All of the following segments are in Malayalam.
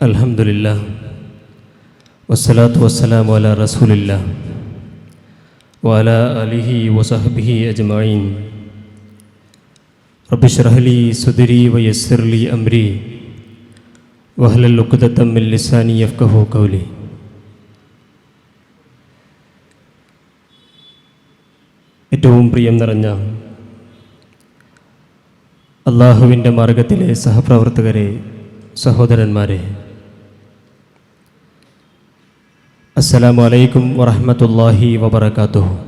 അലഹമില്ല വസ്സലാത്തു വസ്സലാം വല റസൂലില്ല. വാല അലിഹി വസഹബിഹി അജ്മീൻ റബിഷ്റഹലി സുദരി വയസ്സർലി അമ്രി. വഹലുക്കുദത്തമ്മിൽ ലിസാനി അഫ്കഹു കൗലി ഏറ്റവും പ്രിയം നിറഞ്ഞ അള്ളാഹുവിന്റെ മാർഗത്തിലെ സഹപ്രവർത്തകരെ സഹോദരന്മാരെ അസ്സലാമു അലൈക്കും വറഹ്മത്തുള്ളാഹി വബറകാതുഹു.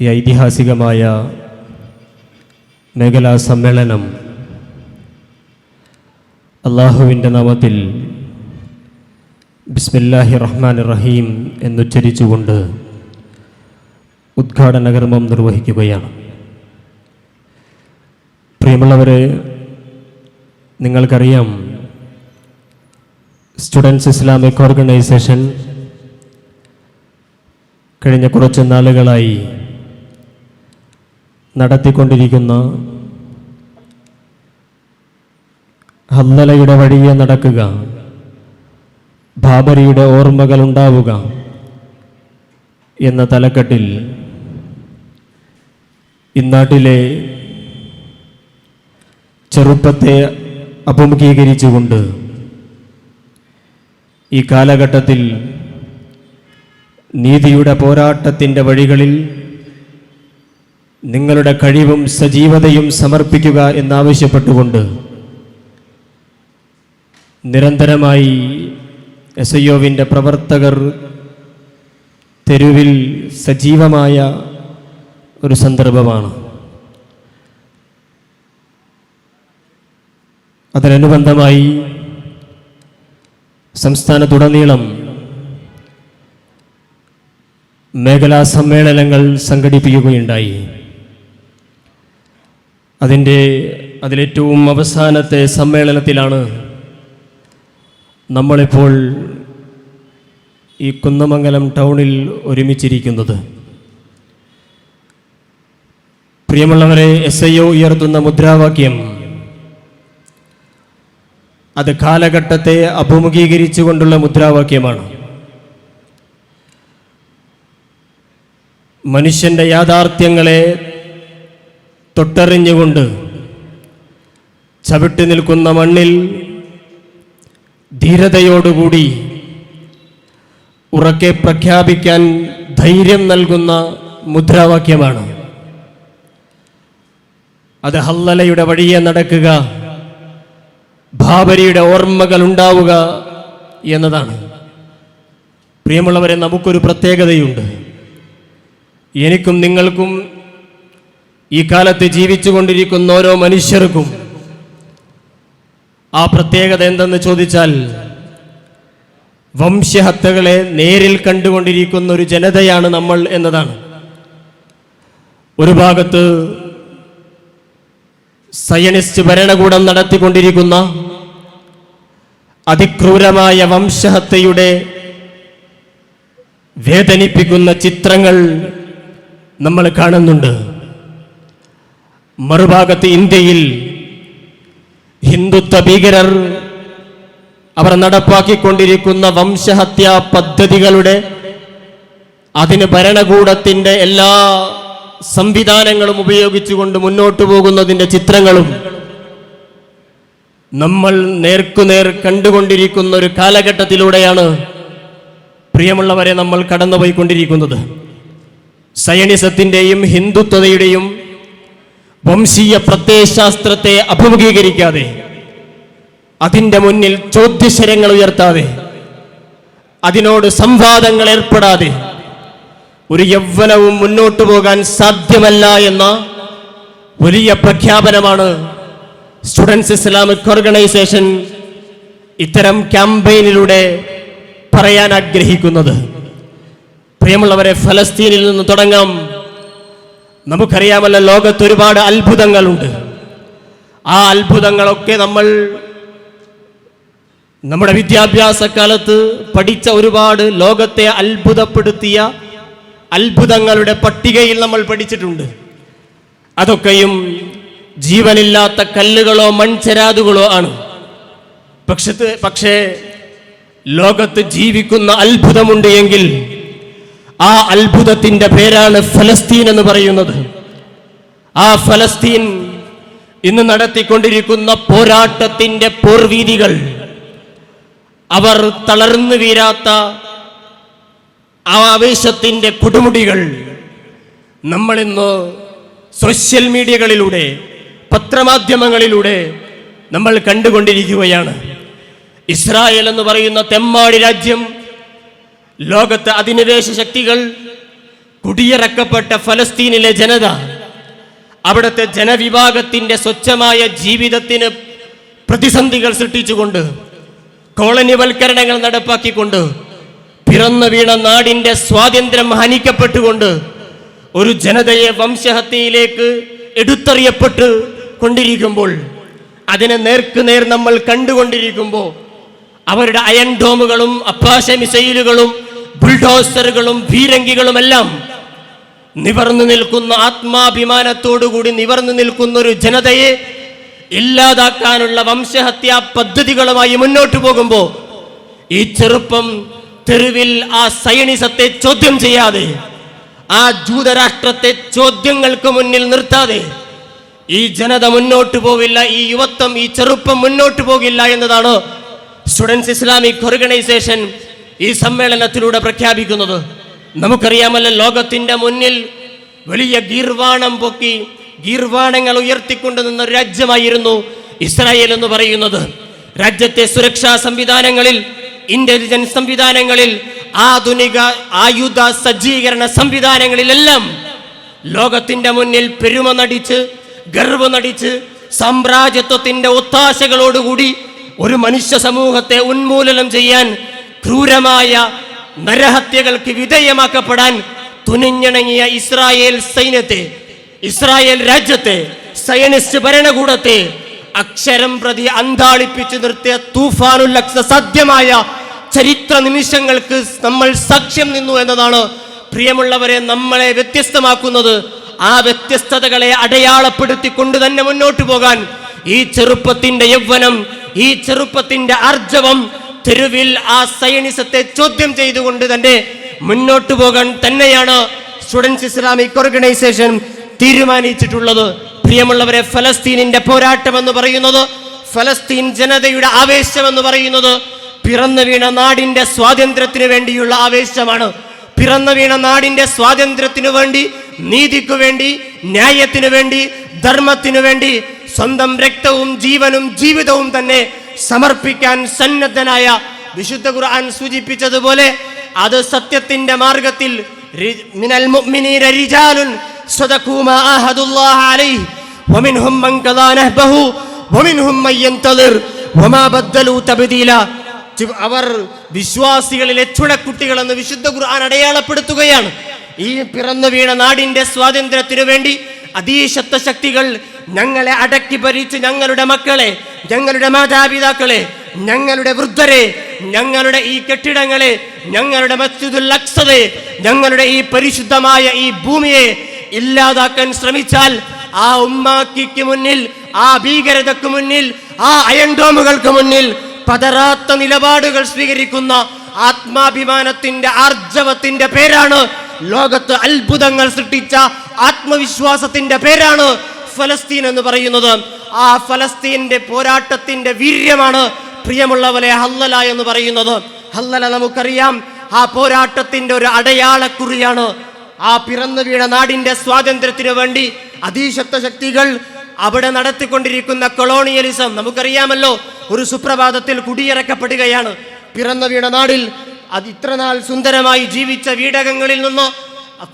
ഈ ഐതിഹാസികമായ മേഖലാ സമ്മേളനം അള്ളാഹുവിന്റെ നാമത്തിൽ ബിസ്മില്ലാഹി റഹ്മാൻ റഹീം എന്നുച്ചരിച്ചുകൊണ്ട് ഉദ്ഘാടന കർമ്മം നിർവഹിക്കുകയാണ്. പ്രിയമുള്ളവരെ നിങ്ങൾക്കറിയാം സ്റ്റുഡൻസ് ഇസ്ലാമിക് ഓർഗനൈസേഷൻ കഴിഞ്ഞ കുറച്ച് നാളുകളായി നടത്തിക്കൊണ്ടിരിക്കുന്ന ഹന്നലയുടെ വഴിയെ നടക്കുക ബാബരിയുടെ ഓർമ്മകൾ ഉണ്ടാവുക എന്ന തലക്കെട്ടിൽ ഇന്നാട്ടിലെ ചെറുപ്പത്തെ അഭിമുഖീകരിച്ചുകൊണ്ട് ഈ കാലഘട്ടത്തിൽ നീതിയുടെ പോരാട്ടത്തിന്റെ വഴികളിൽ നിങ്ങളുടെ കഴിവും സജീവതയും സമർപ്പിക്കുക എന്നാവശ്യപ്പെട്ടുകൊണ്ട് നിരന്തരമായി എസ് ഐ ഒവിന്റെ പ്രവർത്തകർ തെരുവിൽ സജീവമായ ഒരു സന്ദർഭമാണ്. അതിനനുബന്ധമായി സംസ്ഥാനത്തുടനീളം മേഖലാ സമ്മേളനങ്ങൾ സംഘടിപ്പിക്കുകയുണ്ടായി. അതിന്റെ അതിലേറ്റവും അവസാനത്തെ സമ്മേളനത്തിലാണ് നമ്മളിപ്പോൾ ഈ കുന്നമംഗലം ടൗണിൽ ഒരുമിച്ചിരിക്കുന്നത്. പ്രിയമുള്ളവരെ എസ് ഐ ഒ ഉയർത്തുന്ന മുദ്രാവാക്യം അത് കാലഘട്ടത്തെ അഭിമുഖീകരിച്ചുകൊണ്ടുള്ള മുദ്രാവാക്യമാണ്. മനുഷ്യന്റെ യാഥാർത്ഥ്യങ്ങളെ തൊട്ടറിഞ്ഞുകൊണ്ട് ചവിട്ടി നിൽക്കുന്ന മണ്ണിൽ ധീരതയോടുകൂടി ഉറക്കെ പ്രഖ്യാപിക്കാൻ ധൈര്യം നൽകുന്ന മുദ്രാവാക്യമാണ്. അത് ഹല്ലലയുടെ വഴിയെ നടക്കുക. ബാബരിയുടെ ഓർമ്മകൾ ഉണ്ടാവുക എന്നതാണ്. പ്രിയമുള്ളവരെ നമുക്കൊരു പ്രത്യേകതയുണ്ട്. എനിക്കും നിങ്ങൾക്കും ഈ കാലത്ത് ജീവിച്ചു കൊണ്ടിരിക്കുന്ന ഓരോ മനുഷ്യർക്കും ആ പ്രത്യേകത എന്തെന്ന് ചോദിച്ചാൽ വംശഹത്യകളെ നേരിൽ കണ്ടുകൊണ്ടിരിക്കുന്ന ഒരു ജനതയാണ് നമ്മൾ എന്നതാണ്. ഒരു ഭാഗത്ത് സയനിസ്റ്റ് ഭരണകൂടം നടത്തിക്കൊണ്ടിരിക്കുന്ന അതിക്രൂരമായ വംശഹത്യയുടെ വേദനിപ്പിക്കുന്ന ചിത്രങ്ങൾ നമ്മൾ കാണുന്നുണ്ട്. മറുഭാഗത്ത് ഇന്ത്യയിൽ ഹിന്ദുത്വ ഭീകരർ അവർ നടപ്പാക്കിക്കൊണ്ടിരിക്കുന്ന വംശഹത്യാ പദ്ധതികളുടെ അതിന് ഭരണകൂടത്തിന്റെ എല്ലാ സംവിധാനങ്ങളും ഉപയോഗിച്ചുകൊണ്ട് മുന്നോട്ട് പോകുന്നതിന്റെ ചിത്രങ്ങളും നമ്മൾ നേർക്കുനേർ കണ്ടുകൊണ്ടിരിക്കുന്ന ഒരു കാലഘട്ടത്തിലൂടെയാണ് പ്രിയമുള്ളവരെ നമ്മൾ കടന്നുപോയിക്കൊണ്ടിരിക്കുന്നത്. സയണിസത്തിന്റെയും ഹിന്ദുത്വതയുടെയും വംശീയ പ്രത്യയശാസ്ത്രത്തെ അഭിമുഖീകരിക്കാതെ അതിന്റെ മുന്നിൽ ചോദ്യശരങ്ങൾ ഉയർത്താതെ അതിനോട് സംവാദങ്ങൾ ഏർപ്പെടാതെ ഒരു യൗവനവും മുന്നോട്ട് പോകാൻ സാധ്യമല്ല എന്ന വലിയ പ്രഖ്യാപനമാണ് സ്റ്റുഡൻസ് ഇസ്ലാമിക് ഓർഗനൈസേഷൻ ഇത്തരം ക്യാമ്പയിനിലൂടെ പറയാൻ ആഗ്രഹിക്കുന്നത്. പ്രിയമുള്ളവരെ ഫലസ്തീനിൽ നിന്ന് തുടങ്ങാം. നമുക്കറിയാമല്ലോ ലോകത്ത് ഒരുപാട് അത്ഭുതങ്ങളുണ്ട്. ആ അത്ഭുതങ്ങളൊക്കെ നമ്മൾ നമ്മുടെ വിദ്യാഭ്യാസ കാലത്ത് പഠിച്ച ഒരുപാട് ലോകത്തെ അത്ഭുതപ്പെടുത്തിയ അത്ഭുതങ്ങളുടെ പട്ടികയിൽ നമ്മൾ പഠിച്ചിട്ടുണ്ട്. അതൊക്കെയും ജീവനില്ലാത്ത കല്ലുകളോ മൺചരാതുകളോ ആണ്. പക്ഷെ പക്ഷേ ലോകത്ത് ജീവിക്കുന്ന അത്ഭുതമുണ്ട് എങ്കിൽ ആ അത്ഭുതത്തിന്റെ പേരാണ് ഫലസ്തീൻ എന്ന് പറയുന്നത്. ആ ഫലസ്തീൻ ഇന്ന് നടത്തിക്കൊണ്ടിരിക്കുന്ന പോരാട്ടത്തിന്റെ പോർവീതികൾ. അവർ തളർന്നു വീരാത്ത ആ ആവേശത്തിന്റെ കൊടുമുടികൾ. നമ്മളിന്ന് സോഷ്യൽ മീഡിയകളിലൂടെ പത്രമാധ്യമങ്ങളിലൂടെ നമ്മൾ കണ്ടുകൊണ്ടിരിക്കുകയാണ്. ഇസ്രായേൽ എന്ന് പറയുന്ന തെമ്മാടി രാജ്യം ലോകത്തെ അധിനിവേശ ശക്തികൾ കുടിയിറക്കപ്പെട്ട ഫലസ്തീനിലെ ജനത അവിടുത്തെ ജനവിഭാഗത്തിന്റെ സ്വച്ഛമായ ജീവിതത്തിന് പ്രതിസന്ധികൾ സൃഷ്ടിച്ചുകൊണ്ട് കോളനിവൽക്കരണങ്ങൾ നടപ്പാക്കിക്കൊണ്ട് പിറന്നു വീണ നാടിന്റെ സ്വാതന്ത്ര്യം ഹനിക്കപ്പെട്ടുകൊണ്ട് ഒരു ജനതയെ വംശഹത്യയിലേക്ക് എടുത്തെറിയപ്പെട്ട് കൊണ്ടിരിക്കുമ്പോൾ അതിനെ നേർക്കുനേർ നമ്മൾ കണ്ടുകൊണ്ടിരിക്കുമ്പോൾ അവരുടെ അയൺ ഡോമുകളും അപ്പാശ മിസൈലുകളും ബുൾഡോസറുകളും ഭീരങ്കികളുമെല്ലാം നിവർന്നു നിൽക്കുന്ന ആത്മാഭിമാനത്തോടുകൂടി നിവർന്നു നിൽക്കുന്ന ഒരു ജനതയെ ഇല്ലാതാക്കാനുള്ള വംശഹത്യാ പദ്ധതികളുമായി മുന്നോട്ടു പോകുമ്പോൾ ഈ ചെറുപ്പം തെരുവിൽ ആ സയണിസത്തെ ചോദ്യം ചെയ്യാതെ ആ ജൂതരാഷ്ട്രത്തെ ചോദ്യങ്ങൾക്ക് മുന്നിൽ നിർത്താതെ ഈ ജനത മുന്നോട്ട് പോവില്ല ഈ യുവത്വം ഈ ചെറുപ്പം മുന്നോട്ട് പോകില്ല എന്നതാണ് സ്റ്റുഡൻസ് ഇസ്ലാമിക് ഓർഗനൈസേഷൻ ഈ സമ്മേളനത്തിലൂടെ പ്രഖ്യാപിക്കുന്നത്. നമുക്കറിയാമല്ലോ ലോകത്തിന്റെ മുന്നിൽ വലിയ ഗീർവാണം പൊക്കി ഗീർവാണങ്ങൾ ഉയർത്തിക്കൊണ്ടു നിന്ന രാജ്യമായിരുന്നു ഇസ്രായേൽ എന്ന് പറയുന്നത്. രാജ്യത്തെ സുരക്ഷാ സംവിധാനങ്ങളിൽ ഇന്റലിജൻസ് സംവിധാനങ്ങളിൽ ആധുനിക ആയുധ സജ്ജീകരണ സംവിധാനങ്ങളിലെല്ലാം ലോകത്തിന്റെ മുന്നിൽ പെരുമ നടിച്ച് ഗർവ് നടിച്ച് സാമ്രാജ്യത്വത്തിന്റെ ഒത്താശകളോടുകൂടി ഒരു മനുഷ്യ സമൂഹത്തെ ഉന്മൂലനം ചെയ്യാൻ ക്രൂരമായ നരഹത്യകൾക്ക് വിധേയമാക്കപ്പെടാൻ തുനിഞ്ഞിണങ്ങിയ ഇസ്രായേൽ സൈന്യത്തെ ഇസ്രായേൽ രാജ്യത്തെ സയനിസ്റ്റ് ഭരണകൂടത്തെ അക്ഷരം പ്രതി അന്താളിപ്പിച്ചു നിർത്തിയ തൂഫാനുൽ സാധ്യമായ ചരിത്ര നിമിഷങ്ങൾക്ക് നമ്മൾ സാക്ഷ്യം നിന്നു എന്നതാണ് പ്രിയമുള്ളവരെ നമ്മളെ വ്യത്യസ്തമാക്കുന്നത്. ആ വ്യത്യസ്തതകളെ അടയാളപ്പെടുത്തിക്കൊണ്ട് തന്നെ മുന്നോട്ട് പോകാൻ ഈ ചെറുപ്പത്തിന്റെ യൗവനം ഈ ചെറുപ്പത്തിന്റെ ആർജവം തെരുവിൽ ആ സയനിസത്തെ ചോദ്യം ചെയ്തുകൊണ്ട് തന്നെ മുന്നോട്ട് പോകാൻ തന്നെയാണ് സ്റ്റുഡൻസ് ഇസ്ലാമിക് ഓർഗനൈസേഷൻ തീരുമാനിച്ചിട്ടുള്ളത്. പ്രിയമുള്ളവരെ ഫലസ്തീനിന്റെ പോരാട്ടം എന്ന് പറയുന്നത് ഫലസ്തീൻ ജനതയുടെ ആവേശം എന്ന് പറയുന്നത് പിറന്നു വീണ നാടിന്റെ സ്വാതന്ത്ര്യത്തിന് വേണ്ടിയുള്ള ആവേശമാണ്. പിറന്നു വീണ നാടിന്റെ സ്വാതന്ത്ര്യത്തിനു വേണ്ടി നീതിക്കു വേണ്ടി ന്യായത്തിനു വേണ്ടി ധർമ്മത്തിനു വേണ്ടി സ്വന്തം രക്തവും ജീവനും ജീവിതവും തന്നെ സമർപ്പിക്കാൻ സന്നദ്ധനായ വിശുദ്ധ ഖുർആൻ സൂചിപ്പിച്ചതുപോലെ അത് സത്യത്തിന്റെ മാർഗത്തിൽ മിനൽ മുഅ്മിനീന റിജാലുൻ സദഖൂ മാ ആഹദുല്ലാഹ അലൈഹി വമിൻഹും മൻ ഖദാ വമാ ബദ്ദലൂ അവർ വിശ്വാസികളിലെ ചുണക്കുട്ടികളെന്ന് വിശുദ്ധ ഖുർആൻ അടയാളപ്പെടുത്തുകയാണ്. ഈ പിറന്നു വീണ നാടിന്റെ സ്വാതന്ത്ര്യത്തിനു വേണ്ടി അതീശത്വ ശക്തികൾ ഞങ്ങളെ അടക്കി ഭരിച്ച് ഞങ്ങളുടെ മക്കളെ ഞങ്ങളുടെ മാതാപിതാക്കളെ ഞങ്ങളുടെ വൃദ്ധരെ ഞങ്ങളുടെ ഈ കെട്ടിടങ്ങളെ ഞങ്ങളുടെ മസ്ജിദുൽ അക്സതെ ഞങ്ങളുടെ ഈ പരിശുദ്ധമായ ഈ ഭൂമിയെ ഇല്ലാതാക്കാൻ ശ്രമിച്ചാൽ ആ ഉമ്മാക്കിക്ക് മുന്നിൽ ആ ഭീകരതക്ക് മുന്നിൽ ആ അയൻഡോമുകൾക്ക് മുന്നിൽ പതറാത്ത നിലപാടുകൾ സ്വീകരിക്കുന്ന ആത്മാഭിമാനത്തിന്റെ ആർജവത്തിന്റെ പേരാണ് ലോകത്ത് അത്ഭുതങ്ങൾ സൃഷ്ടിച്ച ആത്മവിശ്വാസത്തിന്റെ പേരാണ് ഫലസ്തീൻ എന്ന് പറയുന്നത്. ആ ഫലസ്തീന്റെ പോരാട്ടത്തിന്റെ വീര്യമാണ് പ്രിയമുള്ളവരെ ഹല്ലല എന്ന് പറയുന്നത്. ഹല്ലല നമുക്കറിയാം ആ പോരാട്ടത്തിന്റെ ഒരു അടയാളക്കുറിയാണ്. ആ പിറന്നു വീണ നാടിന്റെ സ്വാതന്ത്ര്യത്തിനു വേണ്ടി അതീശത്വ ശക്തികൾ അവിടെ നടത്തിക്കൊണ്ടിരിക്കുന്ന കൊളോണിയലിസം നമുക്കറിയാമല്ലോ ഒരു സുപ്രഭാതത്തിൽ കുടിയിറക്കപ്പെടുകയാണ്. പിറന്ന വീണ നാടിൽ അത് ഇത്രനാൾ സുന്ദരമായി ജീവിച്ച വീടകങ്ങളിൽ നിന്നോ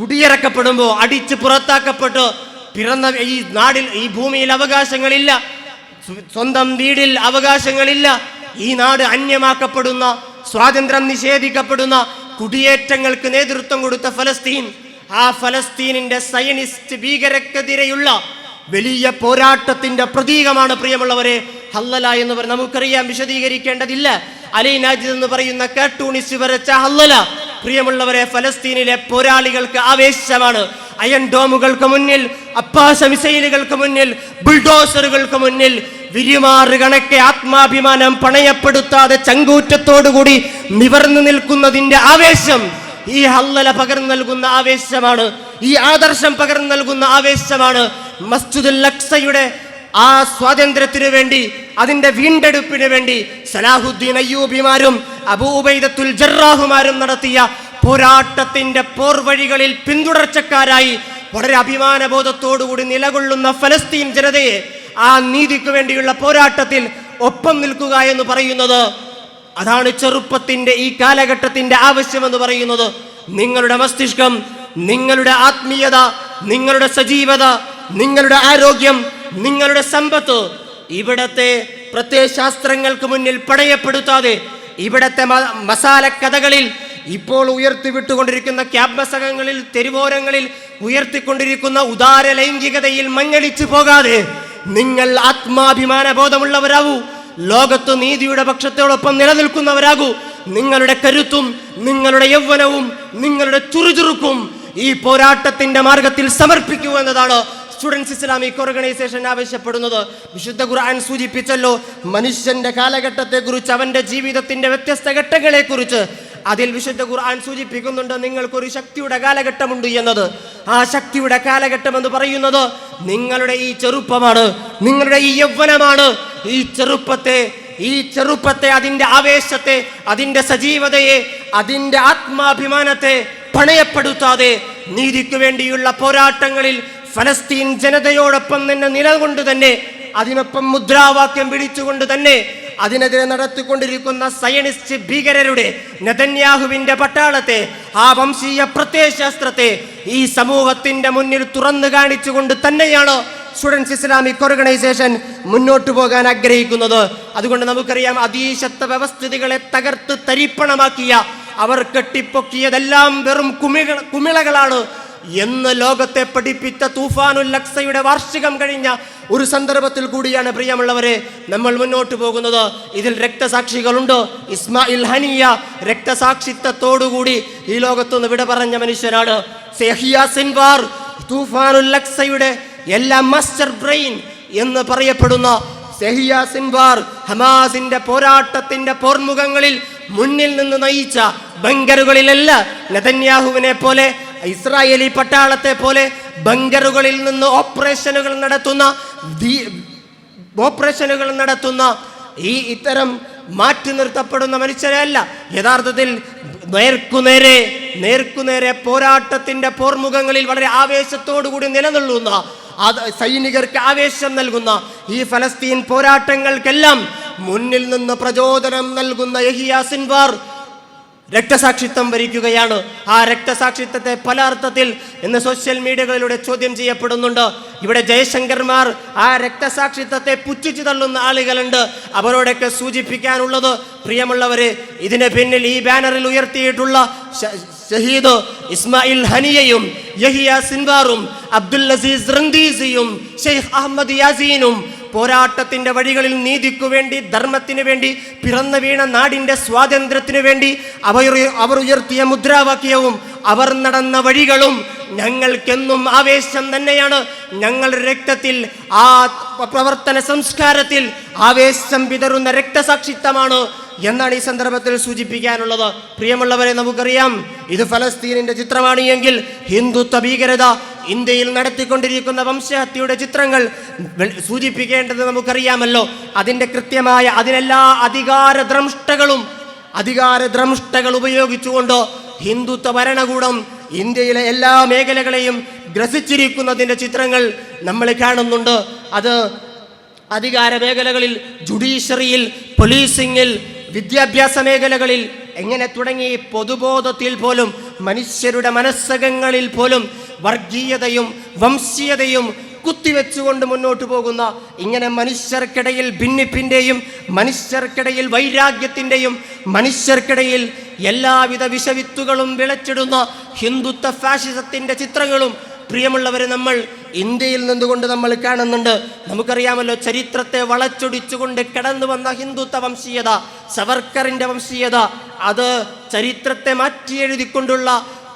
കുടിയിറക്കപ്പെടുമ്പോൾ അടിച്ച് പുറത്താക്കപ്പെട്ട് പിറന്ന ഈ നാടിൽ ഈ ഭൂമിയിൽ അവകാശങ്ങളില്ല. സ്വന്തം വീടിൽ അവകാശങ്ങളില്ല. ഈ നാട് അന്യമാക്കപ്പെടുന്ന സ്വാതന്ത്ര്യം നിഷേധിക്കപ്പെടുന്ന കുടിയേറ്റങ്ങൾക്ക് നേതൃത്വം കൊടുത്ത ഫലസ്തീൻ ആ ഫലസ്തീനിന്റെ സയനിസ്റ്റ് ഭീകരക്കെതിരെയുള്ള വലിയ പോരാട്ടത്തിന്റെ പ്രതീകമാണ് പ്രിയമുള്ളവരെ. ഹല്ലല എന്ന് പറഞ്ഞ നമുക്കറിയാം വിശദീകരിക്കേണ്ടതില്ല. അലി നാജിദ് എന്ന് പറയുന്ന കാർട്ടൂണിസ്റ്റ് വരച്ച ഹല്ലല പ്രിയമുള്ളവരെ ഫലസ്തീനിലെ പോരാളികൾക്ക് ആവേശമാണ്. അയൺ ഡോമുകൾക്ക് മുന്നിൽ അപ്പാസ മിസൈലുകൾക്ക് മുന്നിൽ ബുൾഡോസറുകൾക്ക് മുന്നിൽ വിരിമാറ് കണക്കെ ആത്മാഭിമാനം പണയപ്പെടുത്താതെ ചങ്കൂറ്റത്തോടുകൂടി നിവർന്നു നിൽക്കുന്നതിന്റെ ആവേശം ഈ ഹല്ലല പകർന്നു നൽകുന്ന ആവേശമാണ്. ഈ ആദർശം പകർന്നു നൽകുന്ന ആവേശമാണ്. മസ്ജിദുൽ അക്സയുടെ ആ സ്വാതന്ത്ര്യത്തിനു വേണ്ടി അതിന്റെ വീണ്ടെടുപ്പിനു വേണ്ടി സലാഹുദ്ദീൻ അയ്യൂബിമാരും അബൂബൈദത്തുൽ ജറാഹുമാരും നടത്തിയ പോരാട്ടത്തിന്റെ പോർവഴികളിൽ പിന്തുടർച്ചക്കാരായി വളരെ അഭിമാനബോധത്തോടുകൂടി നിലകൊള്ളുന്ന ഫലസ്തീൻ ജനതയെ ആ നീതിക്ക് വേണ്ടിയുള്ള പോരാട്ടത്തിൽ ഒപ്പം നിൽക്കുക എന്ന് പറയുന്നത് അതാണ് ചെറുപ്പത്തിന്റെ ഈ കാലഘട്ടത്തിന്റെ ആവശ്യമെന്ന് പറയുന്നത്. നിങ്ങളുടെ മസ്തിഷ്കം നിങ്ങളുടെ ആത്മീയത നിങ്ങളുടെ സജീവത നിങ്ങളുടെ ആരോഗ്യം നിങ്ങളുടെ സമ്പത്ത് ഇവിടത്തെ പ്രത്യയശാസ്ത്രങ്ങൾക്ക് മുന്നിൽ പടയപ്പെടുത്താതെ ഇവിടത്തെ മസാല കഥകളിൽ ഇപ്പോൾ ഉയർത്തിവിട്ടുകൊണ്ടിരിക്കുന്ന ക്യാമ്പസകങ്ങളിൽ തെരുവോരങ്ങളിൽ ഉയർത്തിക്കൊണ്ടിരിക്കുന്ന ഉദാര ലൈംഗികതയിൽ മങ്ങളിച്ചു പോകാതെ നിങ്ങൾ ആത്മാഭിമാന ബോധമുള്ളവരാകൂ ലോകത്ത് നീതിയുടെ പക്ഷത്തോടൊപ്പം നിലനിൽക്കുന്നവരാകൂ. നിങ്ങളുടെ കരുത്തും നിങ്ങളുടെ യൗവനവും നിങ്ങളുടെ ചുറുചുറുക്കും ഈ പോരാട്ടത്തിന്റെ മാർഗത്തിൽ സമർപ്പിക്കൂ എന്നതാണ് സ്റ്റുഡൻസ് ഇസ്ലാമിക് ഓർഗനൈസേഷൻ ആവശ്യപ്പെടുന്നത്. വിശുദ്ധ ഖുർആൻ സൂചിപ്പിച്ചല്ലോ മനുഷ്യന്റെ കാലഘട്ടത്തെ കുറിച്ച് അവന്റെ ജീവിതത്തിന്റെ വ്യത്യസ്ത ഘട്ടങ്ങളെ കുറിച്ച് അതിൽ വിശുദ്ധ ഖുർആൻ സൂചിപ്പിക്കുന്നുണ്ട് നിങ്ങൾക്കൊരു ശക്തിയുടെ കാലഘട്ടമുണ്ട് എന്നത്. ആ ശക്തിയുടെ കാലഘട്ടം എന്ന് പറയുന്നത് നിങ്ങളുടെ ഈ ചെറുപ്പമാണ് നിങ്ങളുടെ ഈ യൗവനമാണ്. ഈ ചെറുപ്പത്തെ ഈ ചെറുപ്പത്തെ അതിന്റെ ആവേശത്തെ അതിന്റെ സജീവതയെ അതിന്റെ ആത്മാഭിമാനത്തെ പണയപ്പെടുത്താതെ നീതിക്ക് വേണ്ടിയുള്ള പോരാട്ടങ്ങളിൽ ഫലസ്തീൻ ജനതയോടൊപ്പം തന്നെ നിലകൊണ്ട് തന്നെ അതിനൊപ്പം മുദ്രാവാക്യം വിളിച്ചുകൊണ്ട് തന്നെ അതിനെതിരെ നടത്തിക്കൊണ്ടിരിക്കുന്ന സയനിസ്റ്റ് ഭീകരരുടെ നെതന്യാഹുവിന്റെ പട്ടാളത്തെ ആ വംശീയ പ്രത്യയശാസ്ത്രത്തെ ഈ സമൂഹത്തിന്റെ മുന്നിൽ തുറന്നു കാണിച്ചുകൊണ്ട് തന്നെയാണ് സ്റ്റുഡൻസ് ഇസ്ലാമിക് ഓർഗനൈസേഷൻ മുന്നോട്ട് പോകാൻ ആഗ്രഹിക്കുന്നത്? അതുകൊണ്ട് നമുക്കറിയാം അതീശത്വ വ്യവസ്ഥിതികളെ തകർത്ത് തരിപ്പണമാക്കിയ അവർ കെട്ടിപ്പൊക്കിയതെല്ലാം വെറും കുമിള കുമിളകളാണ് എന്ന് ലോകത്തെ പഠിപ്പിച്ച തൂഫാനുൽ ലക്സയുടെ വാർഷികം കഴിഞ്ഞ ഒരു സന്ദർഭത്തിൽ കൂടിയാണ് പ്രിയമുള്ളവരെ നമ്മൾ മുന്നോട്ട് പോകുന്നത്. ഇതിൽ രക്തസാക്ഷികളുണ്ട്. ഇസ്മായിൽ ഹനിയ രക്തസാക്ഷിത്വത്തോടുകൂടി ഈ ലോകത്തുനിന്ന് വിട പറഞ്ഞ മനുഷ്യനാണ്. സെഹിയ സിൻവാർ തൂഫാനുൽ ലക്സയുടെ എല്ലാ മാസ്റ്റർ ബ്രെയിൻ എന്ന് പറയപ്പെടുന്ന സെഹിയ സിൻവാർ ഹമാസിന്റെ പോരാട്ടത്തിന്റെ പോർമുഖങ്ങളിൽ മുന്നിൽ നിന്ന് നയിച്ച ബങ്കറുകളിലല്ല നെതന്യാഹുവിനെ പോലെ ഇസ്രായേലി പട്ടാളത്തെ പോലെ ബങ്കറുകളിൽ നിന്ന് ഓപ്പറേഷനുകൾ നടത്തുന്ന ഓപ്പറേഷനുകൾ നടത്തുന്ന ഈ ഇത്തരം മാറ്റി നിർത്തപ്പെടുന്ന മനുഷ്യരല്ല. യഥാർത്ഥത്തിൽ നേർക്കുനേരെ നേർക്കുനേരെ പോരാട്ടത്തിന്റെ പോർമുഖങ്ങളിൽ വളരെ ആവേശത്തോടു കൂടി നിലനിൽക്കുന്ന അത് സൈനികർക്ക് ആവേശം നൽകുന്ന ഈ ഫലസ്തീൻ പോരാട്ടങ്ങൾക്കെല്ലാം മുന്നിൽ നിന്ന് പ്രചോദനം നൽകുന്ന യഹിയ സിൻവാർ രക്തസാക്ഷിത്വം വരിക്കുകയാണ്. ആ രക്തസാക്ഷിത്വത്തെ പല അർത്ഥത്തിൽ ഇന്ന് സോഷ്യൽ മീഡിയകളിലൂടെ ചോദ്യം ചെയ്യപ്പെടുന്നുണ്ട്. ഇവിടെ ജയശങ്കർമാർ ആ രക്തസാക്ഷിത്വത്തെ പുച്ഛിച്ചു തള്ളുന്ന ആളുകളുണ്ട്. അവരോടൊക്കെ സൂചിപ്പിക്കാനുള്ളത് പ്രിയമുള്ളവരെ ഇതിന് പിന്നിൽ ഈ ബാനറിൽ ഉയർത്തിയിട്ടുള്ള ഷഹീദ് ഇസ്മായിൽ ഹനിയയും യഹിയ സിൻവാറും അബ്ദുൽ അസീസ് റന്ദീസിയും ഷെയ്ഖ് അഹമ്മദ് യാസീനും പോരാട്ടത്തിന്റെ വഴികളിൽ നീതിക്കു വേണ്ടി ധർമ്മത്തിന് വേണ്ടി പിറന്നു വീണ നാടിന്റെ സ്വാതന്ത്ര്യത്തിനു വേണ്ടി അവർ അവർ ഉയർത്തിയ മുദ്രാവാക്യവും അവർ നടന്ന വഴികളും ഞങ്ങൾക്കെന്നും ആവേശം തന്നെയാണ്. ഞങ്ങൾ രക്തത്തിൽ ആ പ്രവർത്തന സംസ്കാരത്തിൽ ആവേശം വിതറുന്ന രക്തസാക്ഷിത്വമാണ് എന്നാണ് ഈ സന്ദർഭത്തിൽ സൂചിപ്പിക്കാനുള്ളത്. പ്രിയമുള്ളവരെ നമുക്കറിയാം ഇത് ഫലസ്തീനിന്റെ ചിത്രമാണ് എങ്കിൽ ഹിന്ദുത്വ ഭീകരത ഇന്ത്യയിൽ നടത്തിക്കൊണ്ടിരിക്കുന്ന വംശഹത്യയുടെ ചിത്രങ്ങൾ സൂചിപ്പിക്കേണ്ടത് നമുക്കറിയാമല്ലോ. അതിന്റെ കൃത്യമായ അതിനെല്ലാ അധികാര ദ്രംഷ്ടകൾ ഉപയോഗിച്ചുകൊണ്ട് ഹിന്ദുത്വ ഭരണകൂടം ഇന്ത്യയിലെ എല്ലാ മേഖലകളെയും ഗ്രസിച്ചിരിക്കുന്നതിന്റെ ചിത്രങ്ങൾ നമ്മൾ കാണുന്നുണ്ട്. അത് അധികാര മേഖലകളിൽ ജുഡീഷ്യറിയിൽ പോലീസിങ്ങിൽ വിദ്യാഭ്യാസ മേഖലകളിൽ എങ്ങനെ തുടങ്ങി? പൊതുബോധത്തിൽ പോലും മനുഷ്യരുടെ മനസ്സകങ്ങളിൽ പോലും വർഗീയതയും വംശീയതയും കുത്തിവെച്ചുകൊണ്ട് മുന്നോട്ട് പോകുന്ന ഇങ്ങനെ മനുഷ്യർക്കിടയിൽ ഭിന്നിപ്പിന്റെയും മനുഷ്യർക്കിടയിൽ വൈരാഗ്യത്തിന്റെയും മനുഷ്യർക്കിടയിൽ എല്ലാവിധ വിഷവിത്തുകളും വിളച്ചിടുന്ന ഹിന്ദുത്വ ഫാഷിസത്തിന്റെ ചിത്രങ്ങളും പ്രിയമുള്ളവരെ നമ്മൾ ഇന്ത്യയിൽ നിന്നുകൊണ്ട് നമ്മൾ കാണുന്നുണ്ട്. നമുക്കറിയാമല്ലോ ചരിത്രത്തെ വളച്ചൊടിച്ചുകൊണ്ട് കടന്നു വന്ന ഹിന്ദുത്വ വംശീയത സവർക്കറിന്റെ വംശീയത അത് ചരിത്രത്തെ മാറ്റി എഴുതിക്കൊണ്ടുള്ള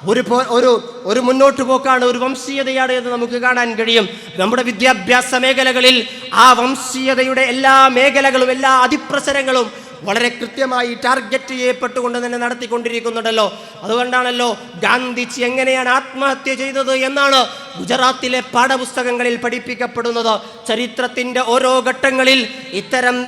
ഒരു ഒരു ഒരു മുന്നോട്ട് പോക്കാണ് ഒരു വംശീയതയാണ് എന്ന് നമുക്ക് കാണാൻ കഴിയും. നമ്മുടെ വിദ്യാഭ്യാസ മേഖലകളിൽ ആ വംശീയതയുടെ എല്ലാ മേഖലകളും എല്ലാ അതിപ്രസരങ്ങളും വളരെ കൃത്യമായി ടാർഗറ്റ് ചെയ്യപ്പെട്ടുകൊണ്ട് തന്നെ നടത്തിക്കൊണ്ടിരിക്കുന്നുണ്ടല്ലോ. അതുകൊണ്ടാണല്ലോ ഗാന്ധിജി എങ്ങനെയാണ് ആത്മഹത്യ ചെയ്തത് എന്നാണ് ഗുജറാത്തിലെ പാഠപുസ്തകങ്ങളിൽ പഠിപ്പിക്കപ്പെടുന്നത്. ചരിത്രത്തിന്റെ ഓരോ ഘട്ടങ്ങളിൽ ഇത്തരം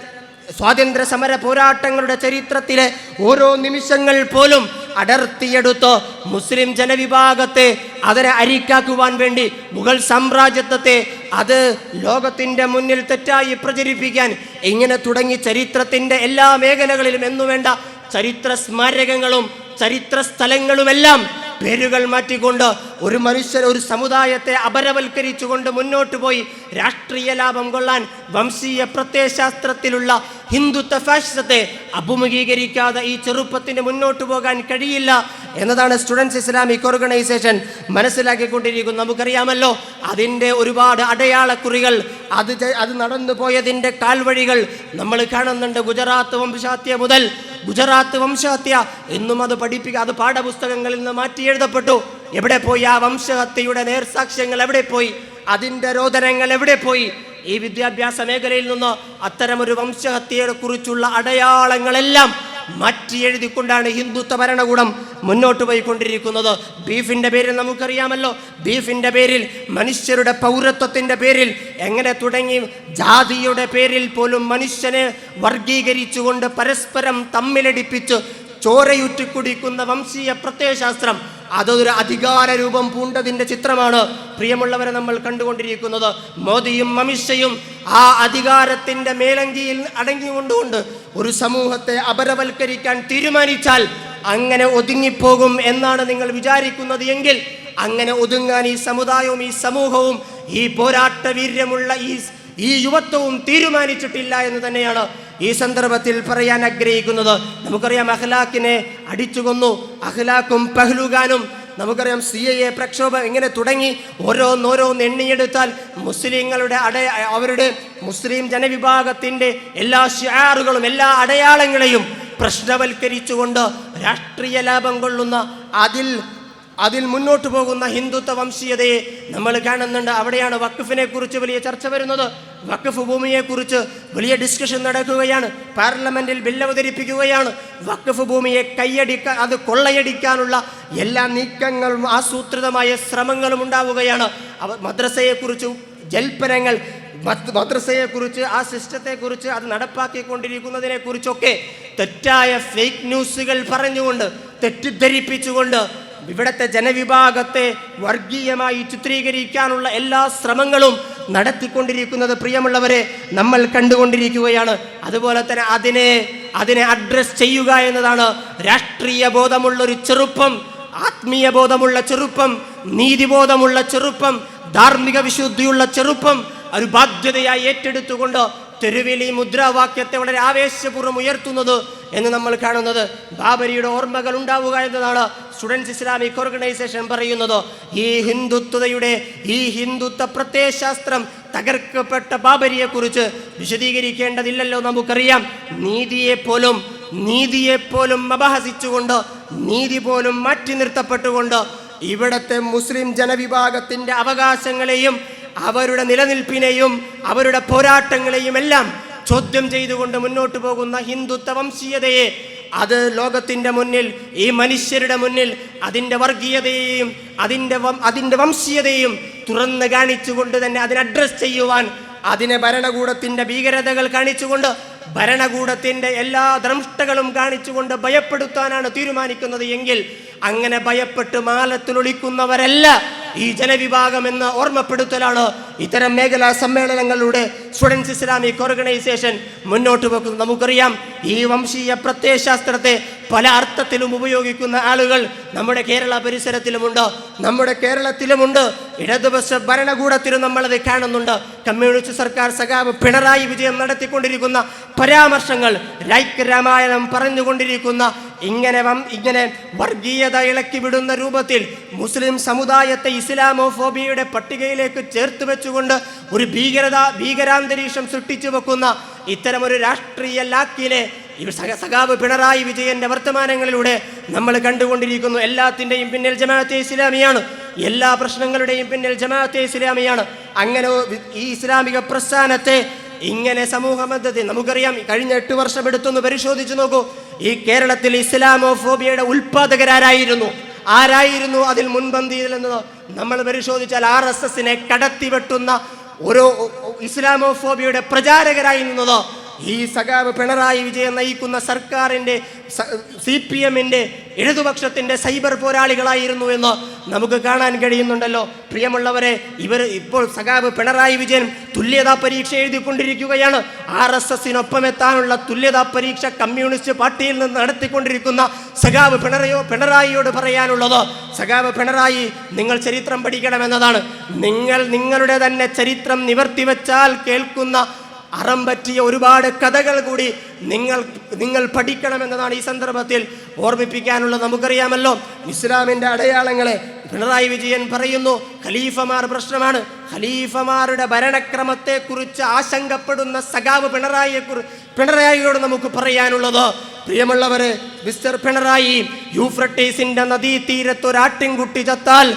സ്വാതന്ത്ര്യ സമര പോരാട്ടങ്ങളുടെ ചരിത്രത്തിലെ ഓരോ നിമിഷങ്ങൾ പോലും അടർത്തിയെടുത്ത് മുസ്ലിം ജനവിഭാഗത്തെ അതിനെ അരിക്കാക്കുവാൻ വേണ്ടി മുഗൾ സാമ്രാജ്യത്വത്തെ അത് ലോകത്തിന്റെ മുന്നിൽ തെറ്റായി പ്രചരിപ്പിക്കാൻ ഇങ്ങനെ തുടങ്ങി ചരിത്രത്തിന്റെ എല്ലാ മേഖലകളിലും എന്നുവേണ്ട ചരിത്ര സ്മാരകങ്ങളും ചരിത്ര സ്ഥലങ്ങളുമെല്ലാം പേരുകൾ മാറ്റിക്കൊണ്ട് ഒരു മനുഷ്യർ ഒരു സമുദായത്തെ അപരവൽക്കരിച്ചുകൊണ്ട് മുന്നോട്ട് പോയി രാഷ്ട്രീയ ലാഭം കൊള്ളാൻ വംശീയ പ്രത്യയശാസ്ത്രത്തിലുള്ള ഹിന്ദുത്വ ഫാഷിസത്തെ അഭിമുഖീകരിക്കാതെ ഈ ചെറുപ്പത്തിന് മുന്നോട്ട് പോകാൻ കഴിയില്ല. എന്നതാണ് സ്റ്റുഡൻസ് ഇസ്ലാമിക് ഓർഗനൈസേഷൻ മനസ്സിലാക്കിക്കൊണ്ടിരിക്കുന്നത്. നമുക്കറിയാമല്ലോ അതിന്റെ ഒരുപാട് അടയാളക്കുറികൾ അത് അത് നടന്നു പോയതിന്റെ കാൽവഴികൾ നമ്മൾ കാണുന്നുണ്ട്. ഗുജറാത്ത് വംശാത്യ മുതൽ ഗുജറാത്ത് വംശഹത്യ എന്നും അത് പഠിപ്പിക്കുക അത് പാഠപുസ്തകങ്ങളിൽ നിന്ന് മാറ്റി എഴുതപ്പെട്ടു. എവിടെ പോയി ആ വംശഹത്യയുടെ നേർസാക്ഷ്യങ്ങൾ എവിടെ പോയി? അതിന്റെ രോദനങ്ങൾ എവിടെ പോയി? ഈ വിദ്യാഭ്യാസ മേഖലയിൽ നിന്ന് അത്തരമൊരു വംശഹത്യയെ കുറിച്ചുള്ള അടയാളങ്ങളെല്ലാം മാറ്റി എഴുതിക്കൊണ്ടാണ് ഹിന്ദുത്വ ഭരണകൂടം മുന്നോട്ട് പോയിക്കൊണ്ടിരിക്കുന്നത്. ബീഫിന്റെ പേരിൽ നമുക്കറിയാമല്ലോ. ബീഫിന്റെ പേരിൽ മനുഷ്യരുടെ പൗരത്വത്തിന്റെ പേരിൽ എങ്ങനെ തുടങ്ങി? ജാതിയുടെ പേരിൽ പോലും മനുഷ്യനെ വർഗീകരിച്ചുകൊണ്ട് പരസ്പരം തമ്മിലടിപ്പിച്ച് ചോരയുറ്റി കുടിക്കുന്ന വംശീയ പ്രത്യയശാസ്ത്രം അതൊരു അധികാര രൂപം പൂണ്ടതിന്റെ ചിത്രമാണ് പ്രിയമുള്ളവരെ നമ്മൾ കണ്ടുകൊണ്ടിരിക്കുന്നത്. മോദിയും അമിത്ഷയും ആ അധികാരത്തിന്റെ മേലങ്കിയിൽ അടങ്ങിക്കൊണ്ടുകൊണ്ട് ഒരു സമൂഹത്തെ അപരവൽക്കരിക്കാൻ തീരുമാനിച്ചാൽ അങ്ങനെ ഒതുങ്ങിപ്പോകും എന്നാണ് നിങ്ങൾ വിചാരിക്കുന്നത് എങ്കിൽ അങ്ങനെ ഒതുങ്ങാൻ ഈ സമുദായവും ഈ സമൂഹവും ഈ പോരാട്ട വീര്യമുള്ള ഈ ഈ യുവത്വവും തീരുമാനിച്ചിട്ടില്ല എന്ന് തന്നെയാണ് ഈ സന്ദർഭത്തിൽ പറയാൻ ആഗ്രഹിക്കുന്നത് നമുക്കറിയാം അഖ്ലാഖിനെ അടിച്ചു കൊന്നു. അഖ്ലാഖും പഹ്ലുഖാനും നമുക്കറിയാം സി എ പ്രക്ഷോഭം ഇങ്ങനെ തുടങ്ങി? ഓരോന്നോരോന്ന് എണ്ണിയെടുത്താൽ മുസ്ലിങ്ങളുടെ അടയ അവരുടെ മുസ്ലിം ജനവിഭാഗത്തിന്റെ എല്ലാ ഷാറുകളും എല്ലാ അടയാളങ്ങളെയും പ്രശ്നവൽക്കരിച്ചുകൊണ്ട് രാഷ്ട്രീയ ലാഭം കൊള്ളുന്ന അതിൽ അതിൽ മുന്നോട്ട് പോകുന്ന ഹിന്ദുത്വ വംശീയതയെ നമ്മൾ കാണുന്നുണ്ട്. അവിടെയാണ് വഖഫിനെ കുറിച്ച് വലിയ ചർച്ച വരുന്നത്. വഖഫ് ഭൂമിയെക്കുറിച്ച് വലിയ ഡിസ്കഷൻ നടക്കുകയാണ്. പാർലമെന്റിൽ ബിൽ അവതരിപ്പിക്കുകയാണ് വഖഫ് ഭൂമിയെ കൈയടിക്കാൻ അത് കൊള്ളയടിക്കാനുള്ള എല്ലാ നീക്കങ്ങളും ആസൂത്രിതമായ ശ്രമങ്ങളും ഉണ്ടാവുകയാണ്. അവ മദ്രസയെക്കുറിച്ച് ജൽപ്പനങ്ങൾ മദ്- മദ്രസയെക്കുറിച്ച് ആ സിസ്റ്റത്തെക്കുറിച്ച് അത് നടപ്പാക്കിക്കൊണ്ടിരിക്കുന്നതിനെ കുറിച്ചൊക്കെ തെറ്റായ ഫേക്ക് ന്യൂസുകൾ പറഞ്ഞുകൊണ്ട് തെറ്റിദ്ധരിപ്പിച്ചുകൊണ്ട് ഇവിടുത്തെ ജനവിഭാഗത്തെ വർഗീയമായി ചിത്രീകരിക്കാനുള്ള എല്ലാ ശ്രമങ്ങളും നടത്തിക്കൊണ്ടിരിക്കുന്നത് പ്രിയമുള്ളവരെ നമ്മൾ കണ്ടുകൊണ്ടിരിക്കുകയാണ്. അതുപോലെ തന്നെ അതിനെ അതിനെ അഡ്രസ് ചെയ്യുക എന്നതാണ് രാഷ്ട്രീയ ബോധമുള്ള ഒരു ചെറുപ്പം ആത്മീയ ബോധമുള്ള ചെറുപ്പം നീതിബോധമുള്ള ചെറുപ്പം ധാർമ്മിക വിശുദ്ധിയുള്ള ചെറുപ്പം ഒരു ബാധ്യതയായി ഏറ്റെടുത്തുകൊണ്ട് തെരുവിൽ ഈ മുദ്രാവാക്യത്തെ വളരെ ആവേശപൂർവം ഉയർത്തുന്നത് എന്ന് നമ്മൾ കാണുന്നത്. ബാബരിയുടെ ഓർമ്മകൾ ഉണ്ടാവുക എന്നതാണ് സ്റ്റുഡൻസ് ഇസ്ലാമിക് ഓർഗനൈസേഷൻ പറയുന്നത്. ഈ ഹിന്ദുത്വതയുടെ ഈ ഹിന്ദുത്വ പ്രത്യയശാസ്ത്രം തകർക്കപ്പെട്ട ബാബരിയെക്കുറിച്ച് വിശദീകരിക്കേണ്ടതില്ലല്ലോ നമുക്കറിയാം. നീതിയെപ്പോലും നീതിയെപ്പോലും അപഹസിച്ചുകൊണ്ട് നീതി പോലും മാറ്റി നിർത്തപ്പെട്ടുകൊണ്ട് ഇവിടത്തെ മുസ്ലിം ജനവിഭാഗത്തിന്റെ അവകാശങ്ങളെയും അവരുടെ നിലനിൽപ്പിനെയും അവരുടെ പോരാട്ടങ്ങളെയും എല്ലാം ചോദ്യം ചെയ്തുകൊണ്ട് മുന്നോട്ട് പോകുന്ന ഹിന്ദുത്വ വംശീയതയെ അത് ലോകത്തിന്റെ മുന്നിൽ ഈ മനുഷ്യരുടെ മുന്നിൽ അതിന്റെ വർഗീയതയെയും അതിന്റെ അതിന്റെ വംശീയതയും തുറന്ന് കാണിച്ചുകൊണ്ട് തന്നെ അതിനെ അഡ്രസ് ചെയ്യുവാൻ അതിനെ ഭരണകൂടത്തിന്റെ ഭീകരതകൾ കാണിച്ചുകൊണ്ട് ഭരണകൂടത്തിന്റെ എല്ലാ ദ്രംഷ്ടകളും കാണിച്ചുകൊണ്ട് ഭയപ്പെടുത്താനാണ് തീരുമാനിക്കുന്നത്. എങ്കിൽ അങ്ങനെ ഭയപ്പെട്ട് മാലത്തിലൊളിക്കുന്നവരല്ല ഈ ജനവിഭാഗം എന്ന ഓർമ്മപ്പെടുത്തലാണ് ഇത്തരം മേഖലാ സമ്മേളനങ്ങളുടെ സ്റ്റുഡൻസ് ഇസ്ലാമിക് ഓർഗനൈസേഷൻ മുന്നോട്ട് വെക്കുന്നത്. നമുക്കറിയാം ഈ വംശീയ പ്രത്യയശാസ്ത്രത്തെ പല അർത്ഥത്തിലും ഉപയോഗിക്കുന്ന ആളുകൾ നമ്മുടെ കേരള പരിസരത്തിലുമുണ്ട്. നമ്മുടെ കേരളത്തിലുമുണ്ട്. ഇടതുപക്ഷ ഭരണകൂടത്തിലും നമ്മളത് കാണുന്നുണ്ട്. കമ്മ്യൂണിസ്റ്റ് സർക്കാർ സഖാവ് പിണറായി വിജയം നടത്തിക്കൊണ്ടിരിക്കുന്ന പരാമർശങ്ങൾ രാമായണം പറഞ്ഞുകൊണ്ടിരിക്കുന്ന ഇങ്ങനെ ഇങ്ങനെ വർഗീയത ഇളക്കി വിടുന്ന രൂപത്തിൽ മുസ്ലിം സമുദായത്തെ ഇസ്ലാമോഫോബിയയുടെ പട്ടികയിലേക്ക് ചേർത്ത് വെച്ചുകൊണ്ട് ഒരു ഭീകരത ഭീകരാന്തരീക്ഷം സൃഷ്ടിച്ചു വെക്കുന്ന ഇത്തരമൊരു രാഷ്ട്രീയ സഖ- സഖാവ് പിണറായി വിജയന്റെ വർത്തമാനങ്ങളിലൂടെ നമ്മൾ കണ്ടുകൊണ്ടിരിക്കുന്നു. എല്ലാത്തിന്റെയും പിന്നിൽ ജമാഅത്തെ ഇസ്ലാമിയാണ്. എല്ലാ പ്രശ്നങ്ങളുടെയും പിന്നിൽ ജമാഅത്തെ ഇസ്ലാമിയാണ്. അങ്ങനെ ഈ ഇസ്ലാമിക പ്രസ്ഥാനത്തെ ഇങ്ങനെ സമൂഹ നമുക്കറിയാം കഴിഞ്ഞ എട്ട് വർഷം എടുത്തൊന്ന് പരിശോധിച്ചു നോക്കൂ. ഈ കേരളത്തിൽ ഇസ്ലാമോഫോബിയയുടെ ഉൽപാദകരാരായിരുന്നു ആരായിരുന്നു അതിൽ മുൻപന്തിയിലെന്നത്? നമ്മൾ പരിശോധിച്ചാൽ ആർ എസ് എസിനെ കടത്തിവെട്ടുന്ന ഓരോ ഇസ്ലാമോഫോബിയയുടെ പ്രചാരകരായി നിന്നത് ഈ സഖാവ് പിണറായി വിജയൻ നയിക്കുന്ന സർക്കാരിന്റെ സി പി എമ്മിന്റെ ഇടതുപക്ഷത്തിന്റെ സൈബർ പോരാളികളായിരുന്നു എന്ന് നമുക്ക് കാണാൻ കഴിയുന്നുണ്ടല്ലോ. പ്രിയമുള്ളവരെ ഇവർ ഇപ്പോൾ സഖാവ് പിണറായി വിജയൻ തുല്യതാ പരീക്ഷ എഴുതിക്കൊണ്ടിരിക്കുകയാണ്. ആർ എസ് എസിനൊപ്പം എത്താനുള്ള തുല്യതാ പരീക്ഷ കമ്മ്യൂണിസ്റ്റ് പാർട്ടിയിൽ നിന്ന് നടത്തിക്കൊണ്ടിരിക്കുന്ന സഖാവ് പിണറയോ പിണറായിയോട് പറയാനുള്ളത് സഖാവ് പിണറായി നിങ്ങൾ ചരിത്രം പഠിക്കണമെന്നതാണ്. നിങ്ങൾ നിങ്ങളുടെ തന്നെ ചരിത്രം നിവർത്തി വെച്ചാൽ കേൾക്കുന്ന അറം പറ്റിയ ഒരുപാട് കഥകൾ കൂടി നിങ്ങൾ നിങ്ങൾ പഠിക്കണമെന്നതാണ് ഈ സന്ദർഭത്തിൽ ഓർമ്മിപ്പിക്കാനുള്ളത് നമുക്കറിയാമല്ലോ. ഇസ്ലാമിന്റെ അടയാളങ്ങളെ പിണറായി വിജയൻ പറയുന്നു ഖലീഫമാർ പ്രശ്നമാണ്. ഖലീഫമാരുടെ ഭരണക്രമത്തെക്കുറിച്ച് ആശങ്കപ്പെടുന്ന സഖാവ് പിണറായിയെ പിണറായിയോട് നമുക്ക് പറയാനുള്ളത് പ്രിയമുള്ളവരെ മിസ്റ്റർ പിണറായി യൂഫ്രട്ടീസിന്റെ നദീതീരത്ത് ഒരാട്ടിൻകുട്ടി ചത്താൽ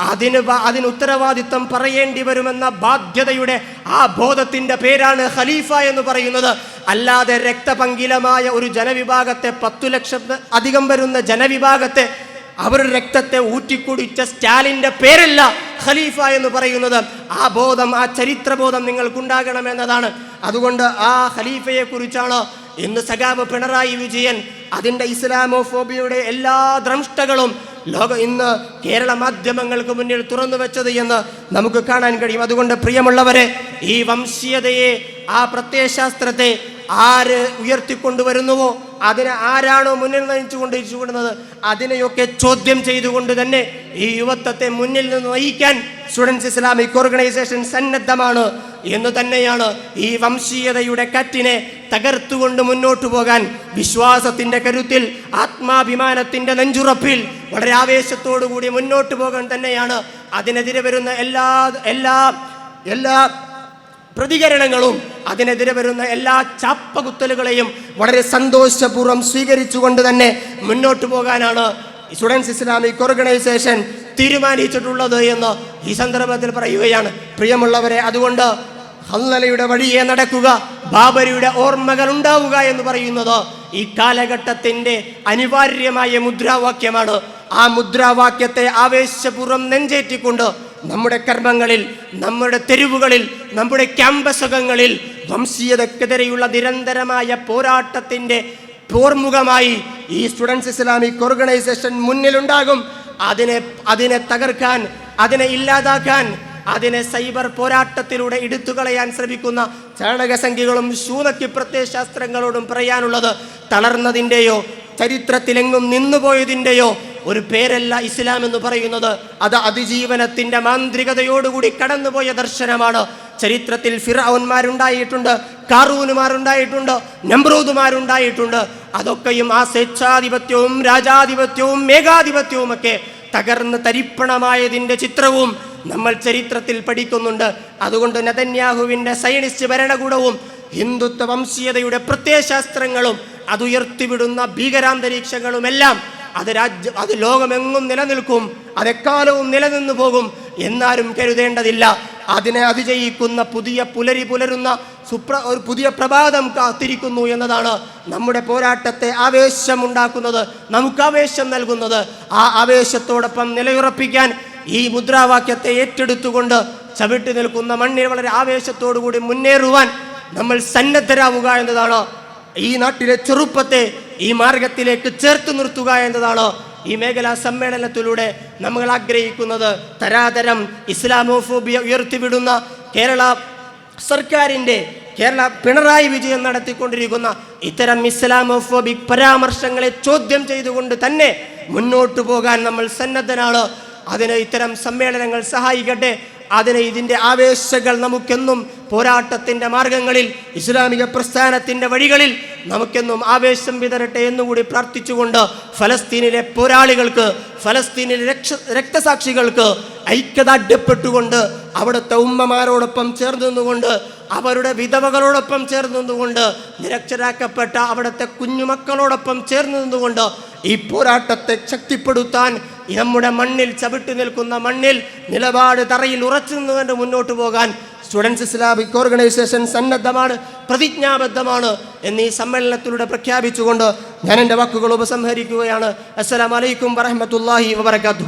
അതിന് അതിന് ഉത്തരവാദിത്വം പറയേണ്ടി വരുമെന്ന ബാധ്യതയുടെ ആ ബോധത്തിന്റെ പേരാണ് ഖലീഫ എന്ന് പറയുന്നത്. അല്ലാതെ രക്തപങ്കിലമായ ഒരു ജനവിഭാഗത്തെ പത്തു ലക്ഷം അധികം വരുന്ന ജനവിഭാഗത്തെ അവരുടെ രക്തത്തെ ഊറ്റിക്കുടിച്ച സ്റ്റാലിന്റെ പേരല്ല ഖലീഫ എന്ന് പറയുന്നത്. ആ ബോധം ആ ചരിത്രബോധം നിങ്ങൾക്കുണ്ടാകണമെന്നതാണ് അതുകൊണ്ട് ആ ഖലീഫയെ കുറിച്ചാണ് ഇന്ന് സഖാബ് പിണറായി വിജയൻ അതിന്റെ ഇസ്ലാമോഫോബിയയുടെ എല്ലാ ദ്രംഷ്ടകളും ലോക ഇന്ന് കേരള മാധ്യമങ്ങൾക്ക് മുന്നിൽ തുറന്നു വെച്ചത് എന്ന് നമുക്ക് കാണാൻ കഴിയും. അതുകൊണ്ട് പ്രിയമുള്ളവരെ ഈ വംശീയതയെ ആ പ്രത്യയശാസ്ത്രത്തെ ആര് ഉയർത്തിക്കൊണ്ടുവരുന്നുവോ അതിനെ ആരാണോ മുന്നിൽ നയിച്ചു കൊണ്ടിരിച്ചുകൊണ്ടുന്നത് അതിനെയൊക്കെ ചോദ്യം ചെയ്തുകൊണ്ട് തന്നെ ഈ യുവത്വത്തെ മുന്നിൽ നിന്ന് നയിക്കാൻ സ്റ്റുഡൻസ് ഇസ്ലാമിക് ഓർഗനൈസേഷൻ സന്നദ്ധമാണ് എന്ന് തന്നെയാണ് ഈ വംശീയതയുടെ കറ്റിനെ തകർത്തുകൊണ്ട് മുന്നോട്ടു പോകാൻ വിശ്വാസത്തിന്റെ കരുത്തിൽ ആത്മാഭിമാനത്തിന്റെ നെഞ്ചുറപ്പിൽ വളരെ ആവേശത്തോടു കൂടി മുന്നോട്ട് പോകാൻ തന്നെയാണ് അതിനെതിരെ വരുന്ന എല്ലാ എല്ലാ എല്ലാ പ്രതികരണങ്ങളും അതിനെതിരെ വരുന്ന എല്ലാ ചാപ്പകുത്തലുകളെയും വളരെ സന്തോഷപൂർവം സ്വീകരിച്ചുകൊണ്ട് തന്നെ മുന്നോട്ട് പോകാനാണ് സ്റ്റുഡൻസ് ഇസ്ലാമിക് ഓർഗനൈസേഷൻ തീരുമാനിച്ചിട്ടുള്ളത് എന്ന് ഈ സന്ദർഭത്തിൽ പറയുകയാണ്. പ്രിയമുള്ളവരെ അതുകൊണ്ട് ഹല്ലലയുടെ വഴിയെ നടക്കുക ബാബരിയുടെ ഓർമ്മകൾ ഉണ്ടാവുക എന്ന് പറയുന്നത് ഈ കാലഘട്ടത്തിന്റെ അനിവാര്യമായ മുദ്രാവാക്യമാണ്. ആ മുദ്രാവാക്യത്തെ ആവേശപൂർവം നെഞ്ചേറ്റിക്കൊണ്ട് നമ്മുടെ കർമ്മങ്ങളിൽ നമ്മുടെ തെരുവുകളിൽ നമ്മുടെ ക്യാമ്പസുകളിൽ വംശീയതക്കെതിരെയുള്ള നിരന്തരമായ പോരാട്ടത്തിന്റെ പോർമുഖമായി ഈ സ്റ്റുഡൻസ് ഇസ്ലാമിക് ഓർഗനൈസേഷൻ മുന്നിലുണ്ടാകും. അതിനെ അതിനെ തകർക്കാൻ അതിനെ ഇല്ലാതാക്കാൻ അതിനെ സൈബർ പോരാട്ടത്തിലൂടെ എടുത്തു കളയാൻ ശ്രമിക്കുന്ന ചാണകസംഖ്യകളും ശൂനത്തി പ്രത്യയശാസ്ത്രങ്ങളോടും പറയാനുള്ളത് തളർന്നതിന്റെയോ ചരിത്രത്തിലെങ്ങും നിന്നുപോയതിന്റെയോ ഒരു പേരല്ല ഇസ്ലാം എന്ന് പറയുന്നത്. അത് അതിജീവനത്തിന്റെ മാന്ത്രികതയോടുകൂടി കടന്നുപോയ ദർശനമാണ്. ചരിത്രത്തിൽ ഫിറൌന്മാരുണ്ടായിട്ടുണ്ട് കാറൂനുമാരുണ്ടായിട്ടുണ്ട് നമ്രൂദുമാരുണ്ടായിട്ടുണ്ട്. അതൊക്കെയും ആ സ്വേച്ഛാധിപത്യവും രാജാധിപത്യവും മേഘാധിപത്യവും ഒക്കെ തകർന്ന് തരിപ്പണമായതിന്റെ ചിത്രവും നമ്മൾ ചരിത്രത്തിൽ പഠിക്കുന്നുണ്ട്. അതുകൊണ്ട് നതന്യാഹുവിന്റെ സയനിസ്റ്റ് ഭരണകൂടവും ഹിന്ദുത്വ വംശീയതയുടെ പ്രത്യയശാസ്ത്രങ്ങളും അതുയർത്തിവിടുന്ന ഭീകരാന്തരീക്ഷങ്ങളുമെല്ലാം അത് രാജ്യ അത് ലോകമെങ്ങും നിലനിൽക്കും അതെക്കാലവും നിലനിന്നു പോകും എന്നാരും കരുതേണ്ടതില്ല. അതിനെ അതിജയിക്കുന്ന പുതിയ പുലരി പുലരുന്ന സുപ്ര ഒരു പുതിയ പ്രഭാതം കാത്തിരിക്കുന്നു എന്നതാണ് നമ്മുടെ പോരാട്ടത്തെ ആവേശമുണ്ടാക്കുന്നത്. നമുക്ക് ആവേശം നൽകുന്നത്. ആ ആവേശത്തോടൊപ്പം നിലയുറപ്പിക്കാൻ ഈ മുദ്രാവാക്യത്തെ ഏറ്റെടുത്തുകൊണ്ട് ചവിട്ടി നിൽക്കുന്ന മണ്ണിൽ വളരെ ആവേശത്തോടു കൂടി മുന്നേറുവാൻ നമ്മൾ സന്നദ്ധരാവുക എന്നതാണ്. ഈ നാട്ടിലെ ചെറുപ്പത്തെ ഈ മാർഗത്തിലേക്ക് ചേർത്ത് നിർത്തുക എന്നതാണ് ഈ മേഖലാ സമ്മേളനത്തിലൂടെ നമ്മൾ ആഗ്രഹിക്കുന്നത്. തരാതരം ഇസ്ലാമോഫോബിയ ഉയർത്തിവിടുന്ന കേരള സർക്കാരിന്റെ കേരള പിണറായി വിജയൻ നടത്തിക്കൊണ്ടിരിക്കുന്ന ഇത്തരം ഇസ്ലാമോഫോബിക് പരാമർശങ്ങളെ ചോദ്യം ചെയ്തുകൊണ്ട് തന്നെ മുന്നോട്ടു പോകാൻ നമ്മൾ സന്നദ്ധനാണ്. അതിന് ഇത്തരം സമ്മേളനങ്ങൾ സഹായിക്കട്ടെ. അതിന് ഇതിന്റെ ആവേശങ്ങൾ നമുക്കെന്നും പോരാട്ടത്തിന്റെ മാർഗങ്ങളിൽ ഇസ്ലാമിക പ്രസ്ഥാനത്തിന്റെ വഴികളിൽ നമുക്കെന്നും ആവേശം വിതരട്ടെ എന്നുകൂടി പ്രാർത്ഥിച്ചുകൊണ്ട് ഫലസ്തീനിലെ പോരാളികൾക്ക് ഫലസ്തീനിലെ രക്ഷ രക്തസാക്ഷികൾക്ക് ഐക്യദാർഢ്യപ്പെട്ടുകൊണ്ട് അവിടുത്തെ ഉമ്മമാരോടൊപ്പം ചേർന്ന് നിന്നുകൊണ്ട് അവരുടെ വിധവകളോടൊപ്പം ചേർന്ന് നിന്നുകൊണ്ട് നിരക്ഷരാക്കപ്പെട്ട അവിടുത്തെ കുഞ്ഞുമക്കളോടൊപ്പം ചേർന്ന് നിന്നുകൊണ്ട് ഈ പോരാട്ടത്തെ ശക്തിപ്പെടുത്താൻ നമ്മുടെ മണ്ണിൽ ചവിട്ടി നിൽക്കുന്ന മണ്ണിൽ നിലപാട് തറയിൽ ഉറച്ചു നിന്നുകൊണ്ട് മുന്നോട്ട് പോകാൻ സ്റ്റുഡൻസ് ഇസ്ലാമിക് ഓർഗനൈസേഷൻ സന്നദ്ധമാണ് പ്രതിജ്ഞാബദ്ധമാണ് എന്നീ സമ്മേളനത്തിലൂടെ പ്രഖ്യാപിച്ചുകൊണ്ട് ഞാൻ എന്റെ വാക്കുകൾ ഉപസംഹരിക്കുകയാണ്. അസ്സലാമലൈക്കും വറഹമത്തല്ലാഹി വബർക്കാത്തു